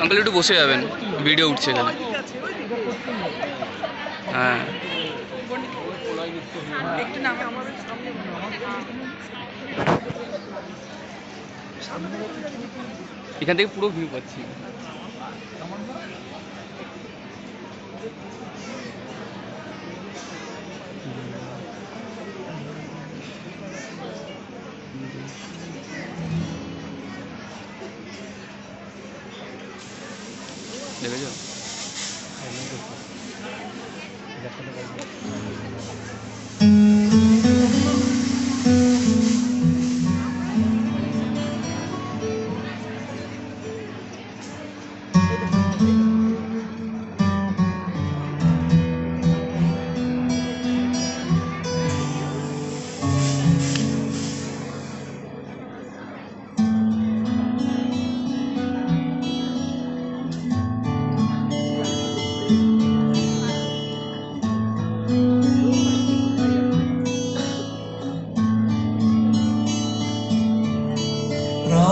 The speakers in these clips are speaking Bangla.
আঙ্কেল একটু বসে যাবেন ভিডিও উঠছে এখানে। হ্যাঁ। এখান থেকে পুরো ভিউ পাচ্ছি। 哪个呀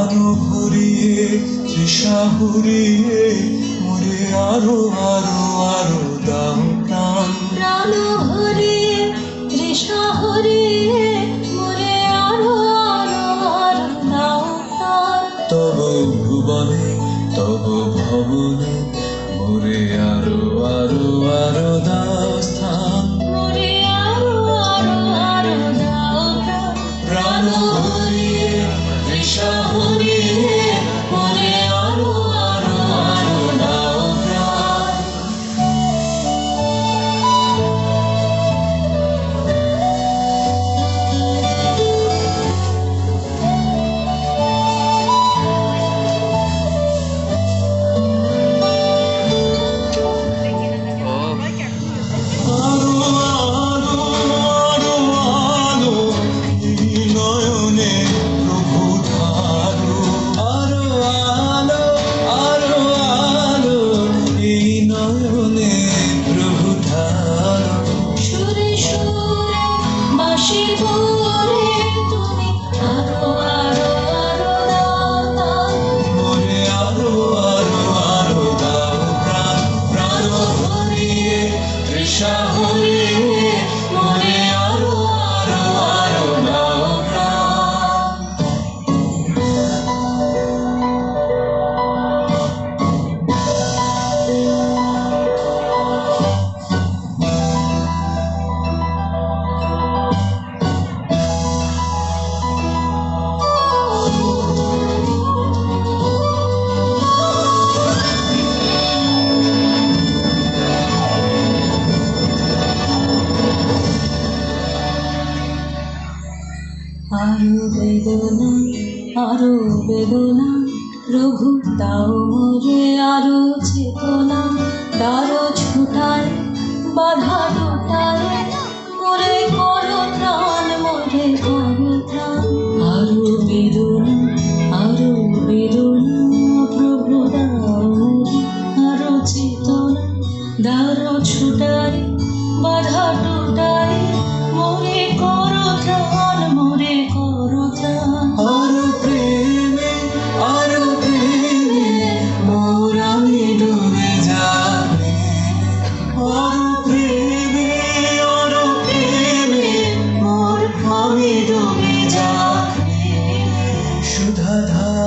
প্রাণ ভরিয়ে তৃষা হরিয়ে মরে আরও আরও আরও দাও প্রাণ প্রাণ হরিয়ে তৃষা হরিয়ে মরে আরও আরও আরও প্রাণ তব ভুবনে তব ভবনে মরে আরও আরও আরও দাও স্থান মরে আরও আরও আরও দাও প্রাণ তৃষা হরিয়ে মরে তৃষা হরিয়ে আরও বেদনা আরও বেদনা রঘু তাও মরে আরও চেতনা ডারো ছুটায়, বাধা দুটায় মরে করো প্রাণ, মরে করো প্রাণ, আরও বেদনা। सुधाधार